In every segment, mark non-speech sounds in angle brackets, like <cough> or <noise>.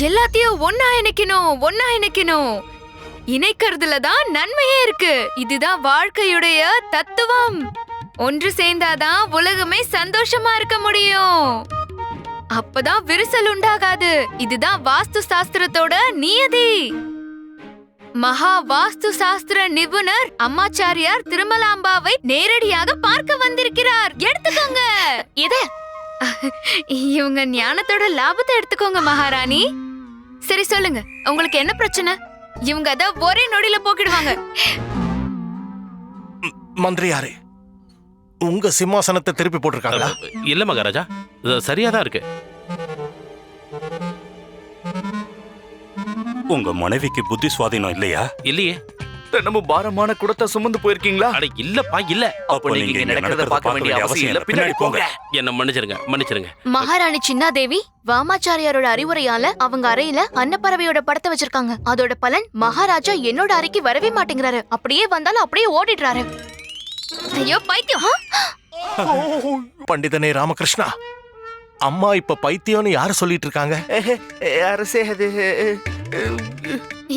எல்லாத்தையும் ஒன்னா இணைக்கணும் ஒன்னா இணைக்கணும். இணைக்கிறதுல தான் நன்மையே இருக்கு. இதுதான் வாழ்க்கையுடைய தத்துவம். ஒன்று சேர்ந்தாதான் உலகமே சந்தோஷமா இருக்க முடியும். அப்பதான் விரிசல் உண்டாகாது. இதுதான் வாஸ்து சாஸ்திரத்தோட நியதி. மகா வாஸ்து சாஸ்திர நிபுணர் அம்மாச்சாரியார் திருமலாம்பாவை நேரடியாக பார்க்க வந்திருக்கிறார். எடுத்துக்கோங்க. இத இவங்க ஞானத்தோட லாபத்தை எடுத்துக்கோங்க மகாராணி. சரி சொல்லுங்க. உங்களுக்கு என்ன பிரச்சனை? இவங்க அத ஒரே நொடியில போக்கிடுவாங்க. மந்திரியாரே உங்க சிம்மாசனத்தை திருப்பி போட்டிருக்காங்களா? இல்ல மகாராஜா. சரியா தான் இருக்கு. உங்க மனைவிக்கு புத்தி சுவாதீனம் இல்லையா? இல்லையே. தினமும் பாரமான குடத்தை சுமந்து போயிருக்கீங்களா? அட இல்லப்பா இல்ல. அப்போ நீங்க இங்க நடக்கிறத பார்க்க வேண்டிய அவசியம் இல்ல. பின்னாடி போங்க. என்ன மன்னிச்சிருங்க மன்னிச்சிருங்க. மகாராணி சின்னாதேவி வாமாச்சாரியாரோட அறிவுரையால அவங்க அறையில அன்னப்பறவையோட படத்தை வச்சிருக்காங்க. அதோட பலன் மகாராஜா என்னோட அறைக்கு வரவே மாட்டேங்கிறாரு. அப்படியே வந்தாலும் அப்படியே ஓடிடுறாரு. ஐயோ பைத்தியம். பண்டிதனே ராமகிருஷ்ணா அம்மா இப்ப பைத்தியம்னு யாரு சொல்லிட்டு இருக்காங்க? அரசே அது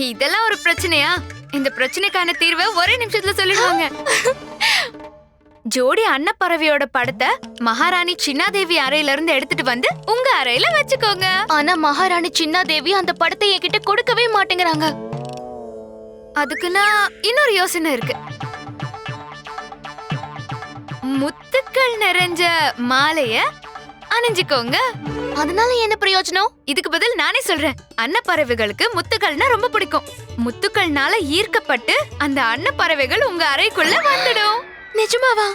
இதெல்லாம் ஒரு பிரச்சனையா? இந்த பிரச்சனைக்கான தீர்வை ஒரே நிமிஷத்துல சொல்லிடுவாங்க. ஜோடி அன்னப்பறவையோட படத்தை மகாராணி சின்னாதேவி அறையில இருந்து எடுத்துட்டு வந்து உங்க அறையில வச்சுக்கோங்க. ஆனா மகாராணி சின்னாதேவி அந்த படத்தை என்கிட்ட கொடுக்கவே மாட்டேங்கிறாங்க. அதுக்குன்னா இன்னொரு யோசனை இருக்கு. முத்துக்கள் நிறைஞ்ச மாலைய அணிஞ்சுக்கோங்க. அதனால என்ன பிரயோஜனம்? இதுக்கு பதில் நானே சொல்றேன். அன்னப்பறவைகளுக்கு முத்துக்கள்னா ரொம்ப பிடிக்கும். முத்துக்கள்னால ஈர்க்கப்பட்டு அந்த அன்னப்பறவைகள் உங்க அறைக்குள்ள வந்துடும். நிஜமாவா?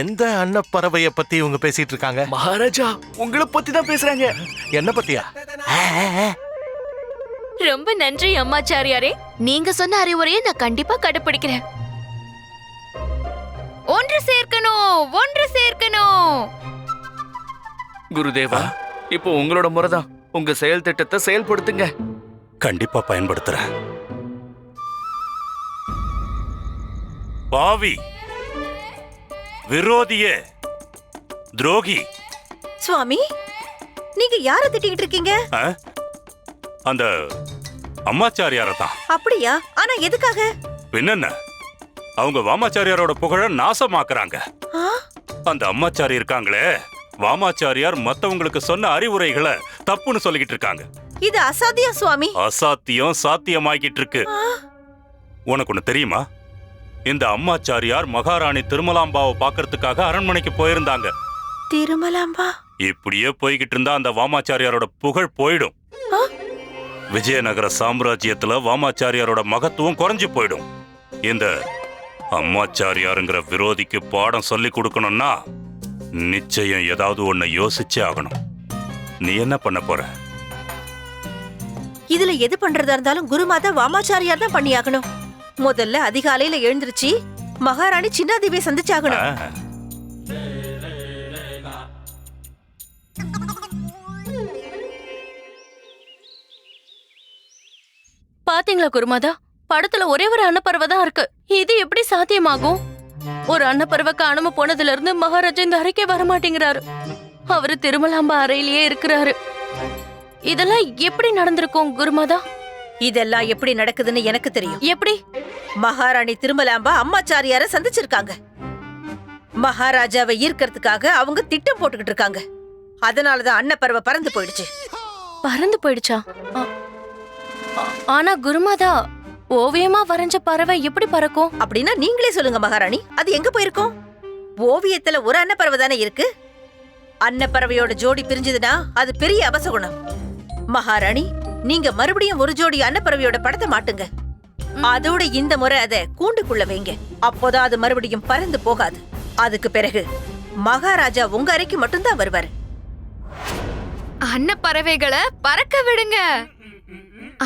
எந்த அன்னப்பறவைய பத்தி இவங்க பேசிட்டு இருக்காங்க? மகாராஜா உங்களை பத்தி தான் பேசுறாங்க. என்ன பத்தியா? ரொம்ப நன்றி அம்மாச்சாரியாரே. நீங்க சொன்ன அறிவுரையை நான் கண்டிப்பா கடைபிடிக்கிறேன் ஒன்று சேர்க்கணும் ஒன்று சேர்க்கணும். குருதேவா இப்போ உங்களோட முறைதான். உங்க செயல் திட்டத்தை செயல்படுத்துங்க. கண்டிப்பா பயன்படுத்துறேன். பாவி விரோதியே துரோகி. சுவாமி நீங்க யார திட்டிக்கிட்டு இருக்கீங்க? அந்த அம்மாச்சாரியார தான் அப்படியா? ஆனா எதுக்காக? பின்னென்ன? அவங்க வாமாச்சாரியாரோட புகழ நாசமாக்குறாங்க? அந்த அம்மாச்சாரி இருக்காங்களே வாமாச்சாரியார் மத்தவங்களுக்கு சொன்ன அறிவுரைகளை தப்புன்னு சொல்லிக்கிட்டு இருக்காங்க. இது அசாத்தியம் சுவாமி? அசாத்தியம் சாத்தியமாகிட்டு இருக்கு உனக்கு ஒண்ணு தெரியுமா? இந்த அம்மாச்சாரியார் மகாராணி திருமலாம்பாவை பார்க்கறதுக்காக அரண்மனைக்கு போயிருந்தாங்க. திருமலாம்பா? இப்படியே போய்கிட்டு இருந்தா அந்த வாமாச்சாரியாரோட புகழ் போயிடும்? விஜயநகர சாம்ராஜ்யத்துல வாமாச்சாரியாரோட மகத்துவம் குறைஞ்சு போயிடும். இந்த அம்மாச்சாரியாருங்கிற விரோதிக்கு பாடம் சொல்லி கொடுக்கணும்னா நிச்சயம் ஏதாவது ஒன்ன யோசிச்சே ஆகணும். நீ என்ன பண்ண போற? இதுல எது பண்றதா இருந்தாலும் குருமாதா வாமாச்சாரியார் தான் பண்ணியாகணும். முதல்ல அதிகாலையில எழுந்திருச்சு மகாராணி சின்னாதேவியை சந்திச்சாகணும். ஆ, பாத்தீங்களா குருமாதா? படத்துல ஒரே ஒரு அன்னப்பறவை தான் இருக்கு. இது எப்படி சாத்தியமாகும்? ஒரு அன்னப்பறவை காணாம போனதுல இருந்து மகாராஜா இந்த அறைக்கே வர மாட்டேங்கிறாரு. அவரு திருமலாம்பா அறையிலேயே இருக்கிறாரு. இதெல்லாம் எப்படி நடந்திருக்கும் குருமாதா? இதெல்லாம் எப்படி நடக்குதுன்னு எனக்கு தெரியும். எப்படி? மகாராணி திருமலாம்பா அம்மாச்சாரியார சந்திச்சிருக்காங்க. மகாராஜாவை ஈர்க்கறதுக்காக அவங்க திட்டம் போட்டுக்கிட்டு இருக்காங்க. அதனாலதான் அன்னப்பறவை பறந்து போயிடுச்சு. பறந்து போயிடுச்சா? ஆ- ஆ- ஆனா குருமாதா ஓவியமா வரைஞ்ச பறவை எப்படி பறக்கும்? அப்படின்னா நீங்களே சொல்லுங்க மகாராணி. அது எங்க போயிருக்கும்? ஓவியத்துல ஒரு அன்னப்பறவை தானே இருக்கு? அன்னப்பறவையோட ஜோடி பிரிஞ்சதுன்னா அது பெரிய அபசகுணம். மகாராணி நீங்க மறுபடியும் ஒரு ஜோடி அன்னப்பறவையோட படத்தை மாட்டுங்க. அதோட இந்த முறை அத கூண்டுக்குள்ள வைங்க. அப்போதான் அது மறுபடியும் பறந்து போகாது. அதுக்கு பிறகு மகாராஜா உங்க அறைக்கு மட்டும்தான் வருவாரு. அன்னப்பறவைகளை பறக்க விடுங்க.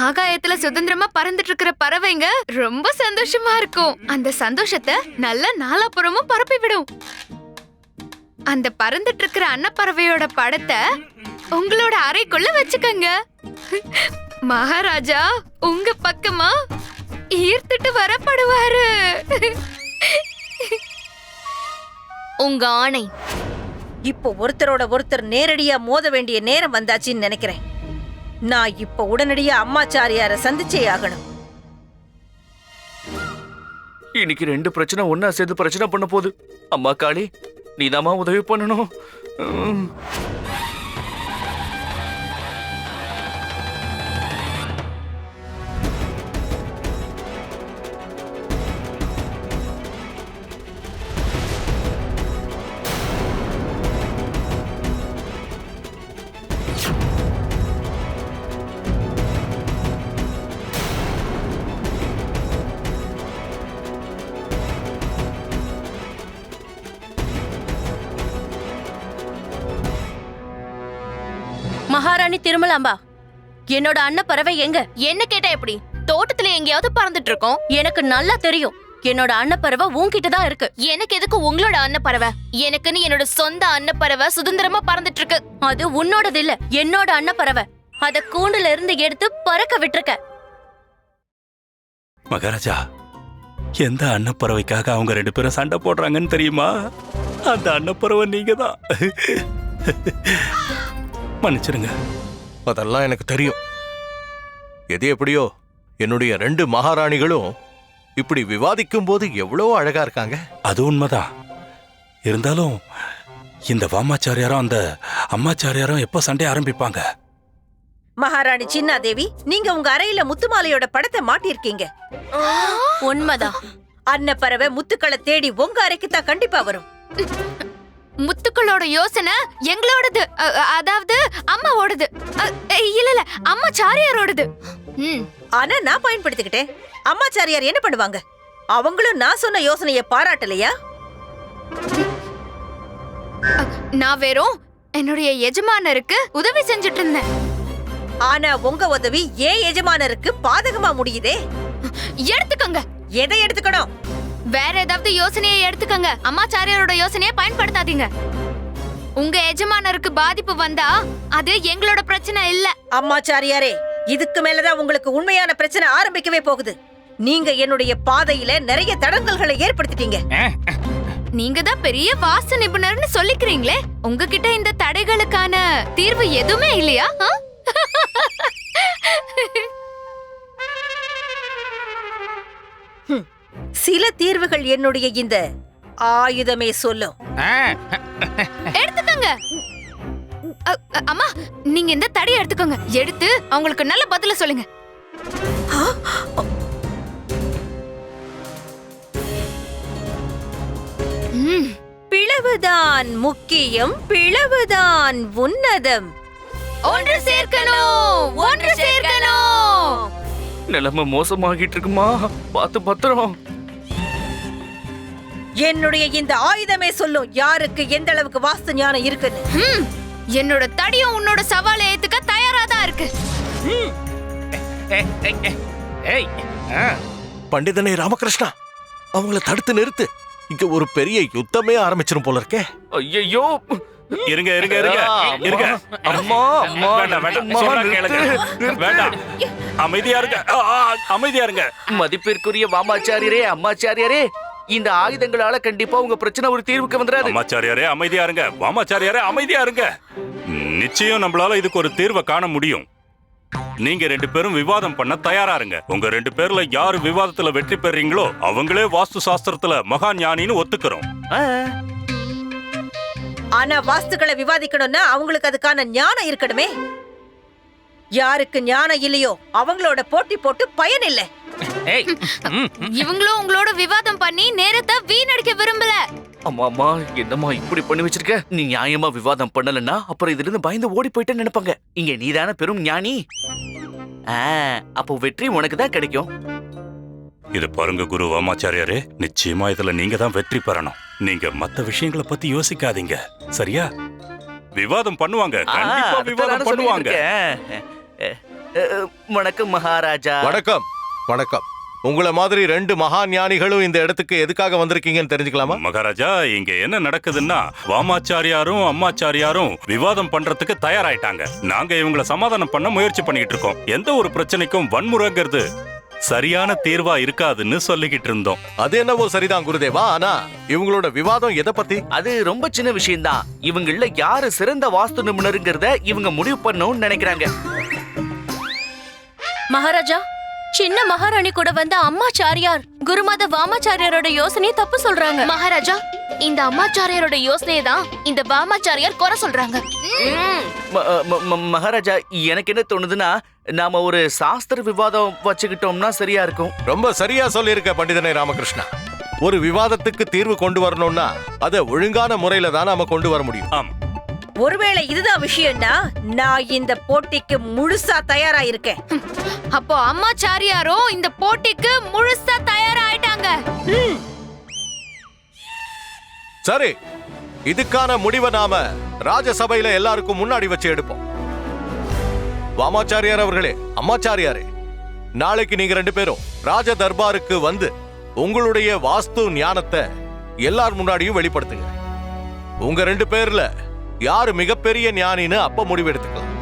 ஆகாயத்துல சுதந்திரமா பறந்துட்டு இருக்கிற பறவைங்க ரொம்ப சந்தோஷமா இருக்கும். அந்த சந்தோஷத்தை நல்ல நாலாபுறமும் பரப்பி விடும். அந்த பறந்துட்டு இருக்கிற அன்னப்பறவையோட படத்தை உங்களோட அறைக்குள்ள வச்சுக்கோங்க. மகாராஜா உங்க பக்கமா ஈர்த்துட்டு வரப்படுவாரு. உங்க ஆணை. இப்போ ஒருத்தரோட ஒருத்தர் நேரடியா மோத வேண்டிய நேரம் வந்தாச்சுன்னு நினைக்கிறேன். நான் இப்ப உடனடியா அம்மாச்சாரியார சந்திச்சே ஆகணும். இன்னைக்கு ரெண்டு பிரச்சனை ஒன்னா சேர்ந்து பிரச்சனை பண்ண போகுது. அம்மா காளி நீதாம்மா உதவி பண்ணணும். மகாராணி திருமலாம்பா என்னோட அன்னப்பறவை எங்க? என்ன கேட்டா எப்படி? தோட்டத்துல எங்கேயாவது பறந்துட்டு இருக்கோம் எனக்கு நல்லா தெரியும். என்னோட அன்னப்பறவை உன்கிட்ட தான் இருக்கு. எனக்கு எதுக்கு உங்களோட அன்னப்பறவை எனக்குன்னு என்னோட சொந்த அன்னப்பறவை சுதந்திரமா பறந்துட்டு இருக்கு அது உன்னோடது இல்ல என்னோட அன்னப்பறவை அத கூண்டுல இருந்து எடுத்து பறக்க விட்டுருக்க. மகாராஜா எந்த அன்னப்பறவைக்காக அவங்க ரெண்டு பேரும் சண்டை போடுறாங்கன்னு தெரியுமா? அந்த அன்னப்பறவை நீங்க தான் மன்னிச்சிருங்க அதெல்லாம் எனக்கு தெரியும். எது எப்படியோ என்னுடைய ரெண்டு மகாராணிகளும் இப்படி விவாதிக்கும் போது எவ்வளவு அழகா இருக்காங்க. அது உண்மைதான் இருந்தாலும் இந்த வாமாச்சாரியாரும் அந்த அம்மாச்சாரியாரும் எப்போ சண்டை ஆரம்பிப்பாங்க? மகாராணி சின்னாதேவி நீங்க உங்க அறையில முத்துமாலையோட படத்தை மாட்டியிருக்கீங்க. உண்மைதான் அன்னப்பறவை முத்துக்களை தேடி உங்க அறைக்கு தான் கண்டிப்பா வரும். முத்துக்களோட யோசனை எங்களோடது. அதாவது அம்மாவோடது. இல்ல இல்ல அம்மா சாரியாரோடது. ம் ஆனா நான் பயன்படுத்திக்கிட்டேன். அம்மாச்சாரியார் என்ன பண்ணுவாங்க? அவங்களும் நான் சொன்ன யோசனைய பாராட்டலையா? நான் வெறும் என்னுடைய எஜமானருக்கு உதவி செஞ்சுட்டு இருந்தேன் ஆனா உங்க உதவி ஏன் எஜமானருக்கு பாதகமா முடியுதே? எடுத்துக்கோங்க. எதை எடுத்துக்கணும்? வேற ஏதாவது யோசனையை எடுத்துக்கோங்க. அம்மாச்சாரியாரோட யோசனையை பயன்படுத்தாதீங்க. உங்க எஜமானருக்கு பாதிப்பு வந்தா அது எங்களோட பிரச்சனை இல்ல. அம்மாச்சாரியாரே இதுக்கு மேலதான் உங்களுக்கு உண்மையான பிரச்சனை ஆரம்பிக்கவே போகுது. நீங்க என்னுடைய பாதையில நிறைய தடங்கல்களை ஏற்படுத்திட்டீங்க. நீங்க தான் பெரிய வாஸ்து நிபுணர்னு சொல்லிக்கிறீங்களே? உங்ககிட்ட இந்த தடைகளுக்கான தீர்வு எதுவுமே இல்லையா? ஆ? சில தீர்வுகள் என்னுடைய இந்த ஆயுதமே சொல்லும். எடுத்துக்கோங்க. அம்மா நீங்க இந்த தடையை எடுத்துக்கோங்க. எடுத்து அவங்களுக்கு நல்ல பதில சொல்லுங்க. பிளவுதான் முக்கியம் பிளவுதான் உன்னதம். ஒன்று சேர்க்கணும் ஒன்று சேர்க்கணும். நிலைமை மோசமாகிட்டு இருக்குமா பார்த்து பத்திரம். என்னுடைய இந்த ஆயுதமே சொல்லும் யாருக்கு எந்த அளவுக்கு வாஸ்து ஞானம் இருக்குன்னு ம், என்னோட தடியும் உன்னோட சவாலை ஏத்துக்க தயாரா தான் இருக்கு. பண்டிதனே ராமகிருஷ்ணா அவங்கள தடுத்து நிறுத்து. இங்க ஒரு பெரிய யுத்தமே ஆரம்பிச்சிரும் போல இருக்கே. ஐயோ இருங்க இருங்க இருங்க. இருங்க. அம்மா அம்மா வேண்டாம் வேண்டாம். சொல்றா கேளுங்க. வேண்டாம். அமைதியா இருங்க. அமைதியா இருங்க. மதிப்பிற்குரிய வாமாச்சாரியரே அம்மாச்சாரியரே இந்த ஆயுதங்களால கண்டிப்பா உங்க பிரச்சனை ஒரு தீர்வுக்கு வந்துடாது. அம்மாச்சாரியாரே அமைதியா இருங்க. வாமாச்சாரியாரே அமைதியா இருங்க. நிச்சயம் நம்மளால இதுக்கு ஒரு தீர்வை காண முடியும். நீங்க ரெண்டு பேரும் விவாதம் பண்ண தயாரா இருங்க. உங்க ரெண்டு பேர்ல யாரு விவாதத்துல வெற்றி பெறீங்களோ அவங்களே வாஸ்து சாஸ்திரத்துல மகா ஞானின்னு ஒத்துக்கிறோம். ஆனா வாஸ்துக்களை விவாதிக்கணும்னா அவங்களுக்கு அதுக்கான ஞானம் இருக்கணுமே. யாருக்கு ஞானம் இல்லையோ அவங்களோட போட்டி போட்டு பயன் இல்லை. இவங்களும் உங்களோட விவாதம் பண்ணி நேரத்தை வீணடிக்க விரும்பல. அம்மா அம்மா என்னம்மா இப்படி பண்ணி வச்சிருக்க? நீ நியாயமா விவாதம் பண்ணலன்னா அப்புறம் இதுல இருந்து பயந்து ஓடி போயிட்டேன்னு நினைப்பாங்க. இங்க நீதானே பெரும் ஞானி. ஆ, அப்போ வெற்றி உனக்கு தான் கிடைக்கும். இது பாருங்க குரு வாமாச்சாரியாரே. நிச்சயமா இதுல நீங்க தான் வெற்றி பெறணும். நீங்க மத்த விஷயங்களை பத்தி யோசிக்காதீங்க. சரியா? விவாதம் பண்ணுவாங்க. கண்டிப்பா விவாதம் பண்ணுவாங்க. வணக்கம் மகாராஜா. வணக்கம். வணக்கம். உங்கள மாதிரி ரெண்டு மகா ஞானிகளும் இந்த இடத்துக்கு எதுக்காக வந்திருக்கீங்கன்னு தெரிஞ்சுக்கலாமா? மகாராஜா இங்க என்ன நடக்குதுன்னா வாமாச்சாரியாரும் அம்மாச்சாரியாரும் விவாதம் பண்றதுக்கு தயாராயிட்டாங்க. நாங்க இவங்கள சமாதானம் பண்ண முயற்சி பண்ணிட்டு இருக்கோம். எந்த ஒரு பிரச்சனைக்கும் வன்முறைங்கிறது சரியான தீர்வா இருக்காதுன்னு சொல்லிக்கிட்டு இருந்தோம். அது என்னவோ சரிதான் குருதேவா ஆனா இவங்களோட விவாதம் எதை பத்தி? அது ரொம்ப சின்ன விஷயம்தான். இவங்கள யாரு சிறந்த வாஸ்து நிபுணருங்கிறத இவங்க முடிவு பண்ணணும்னு நினைக்கிறாங்க. மகாராஜா சின்ன மகாராணி கூட வந்த அம்மாச்சாரியார் குருமாத வாமாச்சாரியாரோட யோசனையை தப்பு சொல்றாங்க. மகாராஜா இந்த அம்மாச்சாரியாரோட யோசனையை தான் இந்த வாமாச்சாரியார் குறை சொல்றாங்க. ம- ம- ம- மகாராஜா எனக்கு என்ன தோணுதுன்னா நாம ஒரு சாஸ்திர விவாதம் வச்சுக்கிட்டோம்னா சரியா இருக்கும். ரொம்ப சரியா சொல்லியிருக்க பண்டிதனை ராமகிருஷ்ணா. ஒரு விவாதத்துக்கு தீர்வு கொண்டு வரணும்னா அதை ஒழுங்கான முறையில தான் நாம கொண்டு வர முடியும். ஆம். ஒருவேளை இதுதான் விஷயம்னா நான் இந்த போட்டிக்கு முழுசா தயாரா இருக்கேன். அப்போ அம்மாச்சாரியாரும் இந்த போட்டிக்கு முழுசா சரி இதுக்கான முடிவை நாம ராஜசபையில எல்லாருக்கும் முன்னாடி வச்சு எடுப்போம். வாமாச்சாரியார் அவர்களே அம்மாச்சாரியாரே நாளைக்கு நீங்க ரெண்டு பேரும் ராஜ தர்பாருக்கு வந்து உங்களுடைய வாஸ்து ஞானத்தை எல்லார் முன்னாடியும் வெளிப்படுத்துங்க. உங்க ரெண்டு பேர்ல யாரு மிகப்பெரிய ஞானின்னு அப்ப முடிவெடுத்துக்கலாம்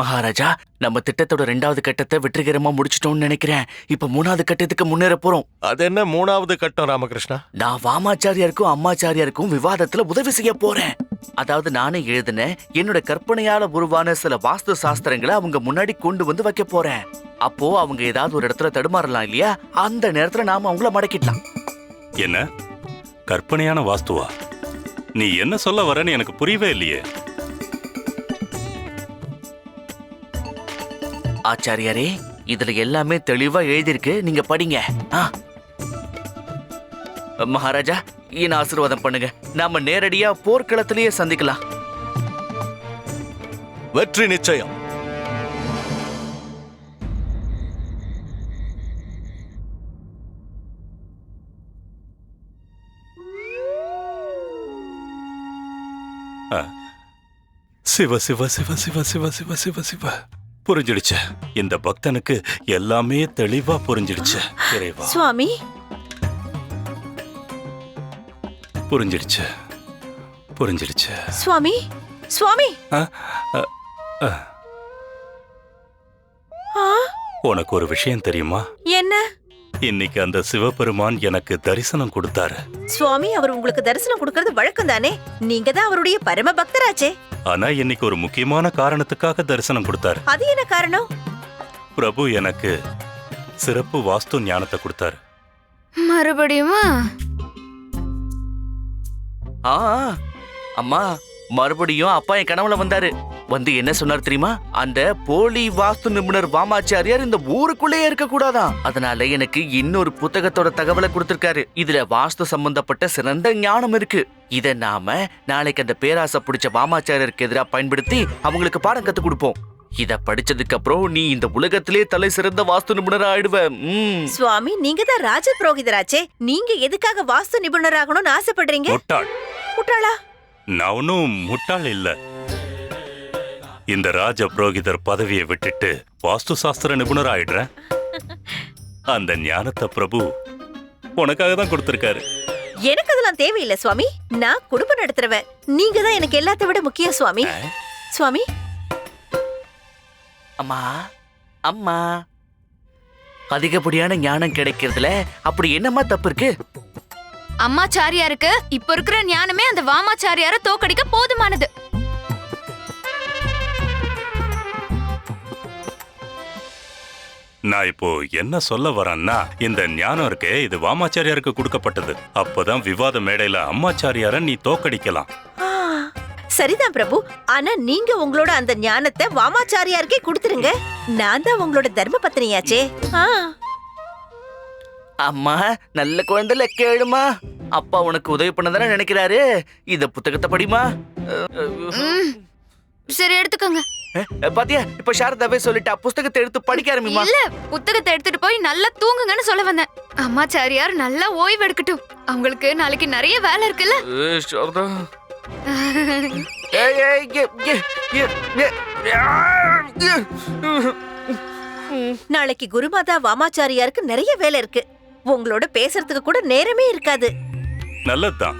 மகாராஜா நம்ம திட்டத்தோட ரெண்டாவது கட்டத்தை வெற்றிகரமா முடிச்சிட்டோம்னு நினைக்கிறேன். இப்ப மூணாவது கட்டத்துக்கு முன்னேற போறோம். அது என்ன மூணாவது கட்டம் ராமகிருஷ்ணா? நான் வாமாச்சாரியாருக்கும் அம்மாச்சாரியாருக்கும் விவாதத்துல உதவி செய்ய போறேன். அதாவது நானே எழுதின என்னோட கற்பனையால உருவான சில வாஸ்து சாஸ்திரங்களை அவங்க முன்னாடி கொண்டு வந்து வைக்க போறேன். அப்போ அவங்க ஏதாவது ஒரு இடத்துல தடுமாறலாம் இல்லையா? அந்த நேரத்துல நாம அவங்கள மடக்கிடலாம். என்ன? கற்பனையான வாஸ்துவா? நீ என்ன சொல்ல வரேன்னு எனக்கு புரியவே இல்லையே. ஆச்சாரியாரே இதுல எல்லாமே தெளிவா எழுதியிருக்கு. நீங்க படிங்க. மகாராஜா என்ன ஆசீர்வாதம் பண்ணுங்க. நாம நேரடியா போர்க்களத்திலேயே சந்திக்கலாம். வெற்றி நிச்சயம். சிவ சிவ சிவ சிவ சிவ சிவ சிவ சிவ. புரிஞ்சிடுச்சு. இந்த பக்தனுக்கு எல்லாமே தெளிவா புரிஞ்சிடுச்சு இறைவா. சுவாமி. புரிஞ்சிடுச்சு. புரிஞ்சிடுச்சு. சுவாமி சுவாமி. உனக்கு ஒரு விஷயம் தெரியுமா? என்ன? இன்னைக்கு அந்த சிவபெருமான் எனக்கு தரிசனம் கொடுத்தாரு. சுவாமி அவர் உங்களுக்கு தரிசனம் கொடுக்கறது வழக்கம் தானே நீங்க தான் அவருடைய பரம பக்தராச்சே ஆனா இன்னைக்கு ஒரு முக்கியமான காரணத்துக்காக தரிசனம் கொடுத்தாரு. அது என்ன காரணம்? பிரபு எனக்கு சிறப்பு வாஸ்து ஞானத்தை கொடுத்தாரு. மறுபடியுமா? ஆ அம்மா மறுபடியும் அப்பா என் கனவுல வந்தாரு. வந்து என்ன சொன்னார் தெரியுமா? அந்த போலி வாஸ்து நிபுணர் வாமாச்சாரியார் இந்த ஊருக்குள்ளே இருக்க கூடாதாம் அதனால எனக்கு இன்னொரு புத்தகத்தோட தகவலை கொடுத்திருக்காரு. இதுல வாஸ்து சம்பந்தப்பட்ட சிறந்த ஞானம் இருக்கு. இத நாம நாளைக்கு அந்த பேராசை பிடிச்ச வாமாச்சாரியருக்கு எதிராக பயன்படுத்தி அவங்களுக்கு பாடம் கத்து கொடுப்போம். இத படிச்சதுக்கு அப்புறம் நீ இந்த உலகத்திலே தலை சிறந்த வாஸ்து நிபுணர் ஆயிடுவ. சுவாமி நீங்க தான் ராஜ புரோகிதராச்சே. நீங்க எதுக்காக வாஸ்து நிபுணராகணும்னு ஆசைப்படுறீங்க? முட்டாள். முட்டாளா? நான் ஒன்னும் முட்டாள் இல்ல. இந்த ராஜ புரோகிதர் பதவியை விட்டுட்டு வாஸ்து சாஸ்திர நிபுணர் ஆயிடுறேன் அந்த ஞானத்தை பிரபு உனக்காக தான் கொடுத்திருக்காரு. எனக்கு அதெல்லாம் தேவையில்லை சுவாமி. நான் குடும்பம் நடத்துறவன் நீங்க தான் எனக்கு எல்லாத்தை விட முக்கியம் சுவாமி. சுவாமி. அம்மா அம்மா. அதிகப்படியான ஞானம் கிடைக்கிறதுல அப்படி என்னம்மா தப்பு இருக்கு? அம்மாச்சாரியாருக்கு இப்ப இருக்கிற ஞானமே அந்த வாமாச்சாரியார தோக்கடிக்க போதுமானது. நான் இப்போ என்ன சொல்ல வரேன்னா இந்த ஞானம் இருக்கே இது வாமாச்சாரியாருக்கு கொடுக்கப்பட்டது. அப்பதான் விவாத மேடையில அம்மாச்சாரியார நீ தோக்கடிக்கலாம். ஆ, சரிதான் பிரபு. ஆனா நீங்க உங்களோட அந்த ஞானத்தை வாமாச்சாரியாருக்கே கொடுத்துருங்க. நான் தான் உங்களோட தர்ம பத்தினியாச்சே. ஆ, அம்மா நல்ல குழந்தைல கேளுமா. அப்பா உனக்கு உதவி பண்ணதானே நினைக்கிறாரு? இந்த புத்தகத்தை படிமா. சரி எடுத்துக்கோங்க. பாத்தியா? இப்ப சாரதாவே சொல்லிட்டா புஸ்தகத்தை எடுத்து படிக்க ஆரம்பிமா இல்ல புத்தகத்தை எடுத்துட்டு போய் நல்லா தூங்குங்கன்னு சொல்ல வந்தேன். அம்மாச்சாரியார் நல்லா ஓய்வு எடுக்கட்டும். அவங்களுக்கு நாளைக்கு நிறைய வேலை இருக்குல்ல? சாரதா. நாளைக்கு குருமாதா வாமாச்சாரியாருக்கு நிறைய வேலை இருக்கு. உங்களோட பேசுறதுக்கு கூட நேரமே இருக்காது. நல்லதுதான்.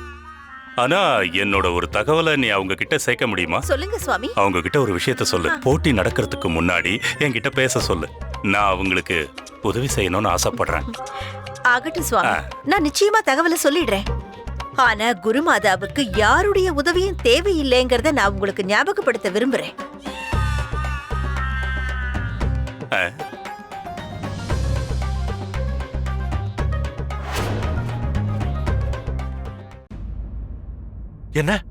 ஆனா என்னோட ஒரு தகவலை நீ அவங்க கிட்ட சேர்க்க முடியுமா? சொல்லுங்க சுவாமி. அவங்க கிட்ட ஒரு விஷயத்த சொல்லு. போட்டி நடக்கிறதுக்கு முன்னாடி என்கிட்ட பேச சொல்லு. நான் அவங்களுக்கு உதவி செய்யணும்னு ஆசைப்படுறேன். ஆகட்டும் சுவாமி. நான் நிச்சயமா தகவலை சொல்லிடுறேன். ஆனா குருமாதாவுக்கு யாருடைய உதவியும் தேவையில்லைங்கிறத நான் உங்களுக்கு ஞாபகப்படுத்த விரும்புறேன். என்ன?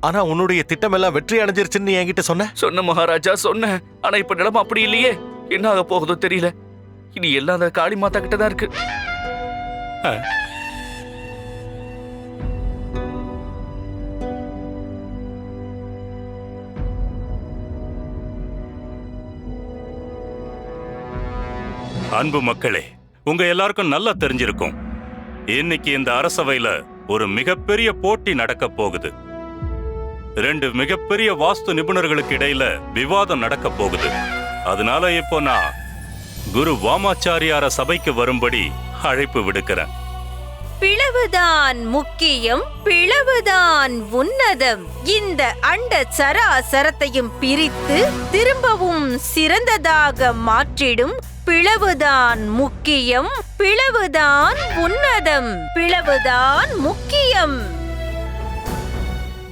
ஆனா உன்னுடைய திட்டம் எல்லாம் வெற்றி அடைஞ்சிருச்சுன்னு என்கிட்ட சொன்ன? சொன்ன மகாராஜா சொன்னேன் ஆனா இப்ப நிலைமை அப்படி இல்லையே. என்ன ஆக போகுதோ தெரியல. இனி எல்லாம் அந்த காளி மாதா கிட்ட தான் இருக்கு. அன்பு மக்களே உங்க எல்லாருக்கும் நல்லா தெரிஞ்சிருக்கும். இன்னைக்கு இந்த அரசவையில ஒரு மிகப்பெரிய போட்டி நடக்க போகுது. ரெண்டு மிகப்பெரிய வாஸ்து நிபுணர்களுக்கு இடையில விவாதம் நடக்க போகுது. அதனால இப்போ நான் குரு வாமாச்சாரியார சபைக்கு வரும்படி அழைப்பு விடுக்கிறேன். பிளவுதான் முக்கியம் பிளவுதான் உன்னதம். இந்த அண்ட சராசரத்தையும் பிரித்து திரும்பவும் சிறந்ததாக மாற்றிடும் பிளவுதான் முக்கியம் பிளவுதான் உன்னதம் பிளவுதான் முக்கியம்.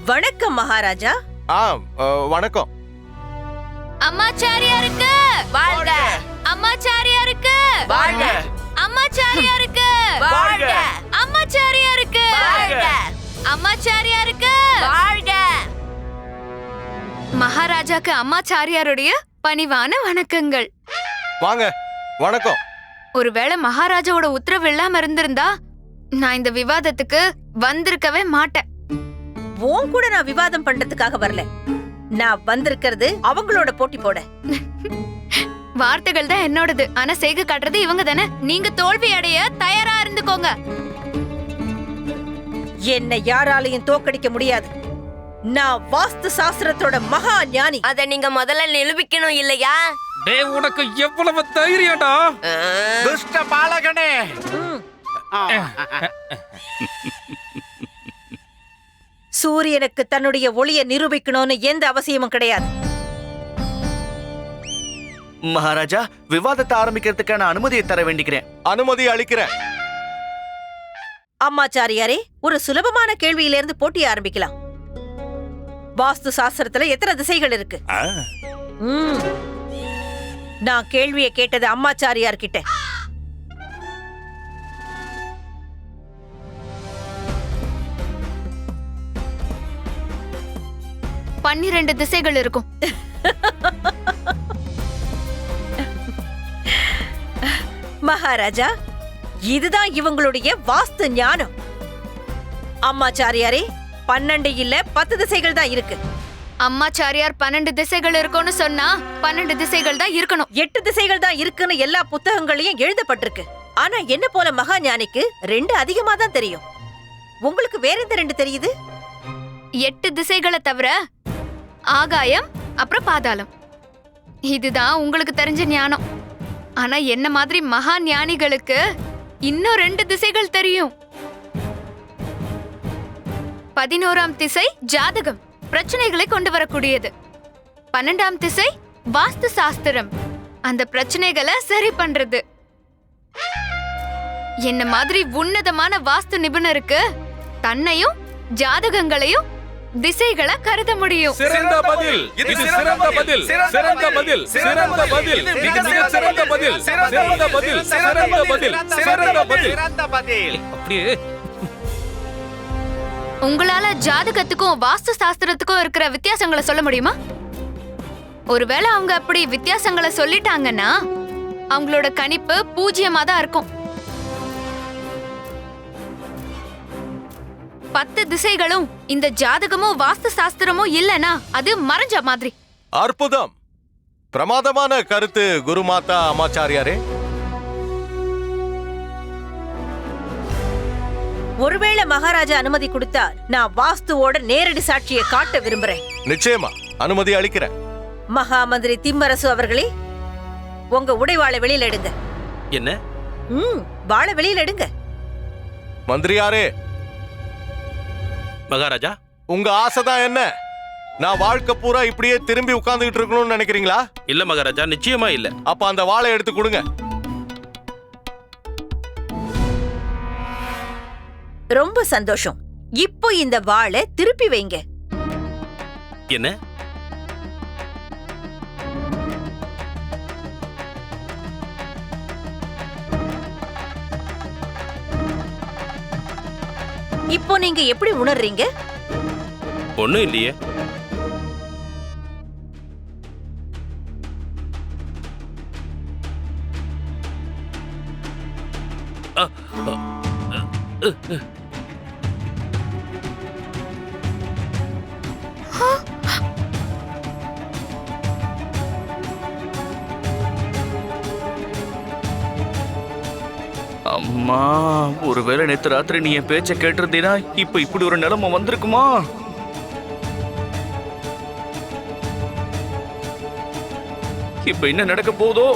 வணக்கம் மகாராஜா. ஆ வணக்கம். அம்மாச்சாரியாருக்கு வாழ்க. அம்மாச்சாரியாருக்கு வாழ்க. அம்மாச்சாரியாருக்கு வாழ்க. அம்மாச்சாரியாருக்கு வாழ்க. அம்மாச்சாரியாருக்கு வாழ்க. மகாராஜாக்கு அம்மாச்சாரியாருடைய பணிவான வணக்கங்கள். வாங்க. வணக்கம். ஒருவேளை மகாராஜாவோட உத்தரவு இல்லாம இருந்திருந்தா நான் இந்த விவாதத்துக்கு வந்திருக்கவே மாட்டேன். உன் கூட நான் விவாதம் பண்றதுக்காக வரல. நான் வந்திருக்கிறது அவங்களோட போட்டி போட. <laughs> வார்த்தைகள் தான் என்னோடது. ஆனா செய்க காட்டுறது இவங்க தானே. நீங்க தோல்வி அடைய தயாரா இருந்துக்கோங்க. என்னை யாராலையும் தோக்கடிக்க முடியாது. நான் வாஸ்து சாஸ்திரத்தோட மகா ஞானி. அத நீங்க முதல்ல நிரூபிக்கணும் இல்லையா? டேய் உனக்கு எவ்வளவு தைரியம்டா? துஷ்ட பாலகனே. சூரியனுக்கு தன்னுடைய ஒளியை நிரூபிக்கணும்னு எந்த அவசியமும் கிடையாது. மகாராஜா விவாதத்தை ஆரம்பிக்கிறதுக்கான அனுமதியை தர வேண்டிக்கிறேன். அனுமதி அளிக்கிறேன். அம்மாச்சாரியாரே ஒரு சுலபமான கேள்வியிலிருந்து போட்டியை ஆரம்பிக்கலாம். வாஸ்து சாஸ்திரத்துல எத்தனை திசைகள் இருக்கு. நான் கேள்வியை கேட்டது அம்மாச்சாரியார் கிட்ட பன்னிரண்டு திசைகள் இருக்கும். மகாராஜா இதுதான் இவங்களுடைய வாஸ்து ஞானம். அம்மாச்சாரியாரே பன்னெண்டு இல்ல பத்து திசைகள் தான் இருக்கு. அம்மாச்சாரியார் பன்னெண்டு திசைகள் இருக்கும்னு சொன்னா பன்னெண்டு திசைகள் தான் இருக்கணும். எட்டு திசைகள் தான் இருக்குன்னு எல்லா புத்தகங்களையும் எழுதப்பட்டிருக்கு. ஆனா என்ன போல மகா ஞானிக்கு ரெண்டு அதிகமா தான் தெரியும். உங்களுக்கு வேற எந்த ரெண்டு தெரியுது? எட்டு திசைகளை தவிர ஆகாயம் அப்புறம் பாதாளம். இதுதான் உங்களுக்கு தெரிஞ்ச ஞானம். ஆனா என்ன மாதிரி மகா ஞானிகளுக்கு இன்னும் ரெண்டு திசைகள் தெரியும்? பதினோராம் திசை ஜாதகம். பிரச்சனைகளை கொண்டு வரக்கூடியது. பன்னெண்டாம் திசை வாஸ்து சாஸ்திரம். அந்த பிரச்சனைகளை சரி பண்றது. என்ன மாதிரி உன்னதமான வாஸ்து நிபுணருக்கு தன்னையும் ஜாதகங்களையும் திசைகளை கருத முடியும். சிறந்த பதில். இது சிறந்த பதில். சிறந்த பதில். சிறந்த பதில். இது மிக சிறந்த பதில். சிறந்த பதில். சிறந்த பதில். சிறந்த பதில். சிறந்த பதில். அப்படியே உங்களால ஜாதகத்துக்கும் வாஸ்து சாஸ்திரத்துக்கும் இருக்கிற வித்தியாசங்களை சொல்ல முடியுமா? ஒருவேளை அவங்க அப்படி வித்தியாசங்களை சொல்லிட்டாங்கன்னா அவங்களோட கணிப்பு பூஜ்ஜியமா தான் இருக்கும். பத்து திசைகளும் இந்த ஜாதகமும் வாஸ்து சாஸ்திரமும் இல்லனா அது மறைஞ்ச மாதிரி. அற்புதம்! பிரமாதமான கருத்து குருமாதா அமாச்சாரியாரே. ஒருவேளை மகாராஜா அனுமதி கொடுத்தா நான் வாஸ்துவோட நேரடி சாட்சியை காட்ட விரும்புறேன். நிச்சயமா அனுமதி அளிக்கிறேன். மகா மந்திரி திம்மரசு அவர்களே உங்க உடைவாளை வெளியில எடுங்க. என்ன? ம் வாழை வெளியில எடுங்க. மந்திரியாரே. மகாராஜா? உங்க ஆசைதான் என்ன? நான் வாழ்க்கை பூரா இப்படியே திரும்பி உட்கார்ந்துகிட்டு இருக்கணும்னு நினைக்கிறீங்களா? இல்ல மகாராஜா நிச்சயமா இல்ல. அப்ப அந்த வாளை எடுத்து கொடுங்க. ரொம்ப சந்தோஷம். இப்போ இந்த வாளை திருப்பி வைங்க. என்ன? இப்போ நீங்க எப்படி உணர்றீங்க? ஒண்ணும் இல்லையே. அம்மா ஒருவேளை நேத்து ராத்திரி நீ என் பேச்ச கேட்டிருந்தீனா இப்ப இப்படி ஒரு நிலைமை வந்திருக்குமா? இப்ப என்ன நடக்க போதோ?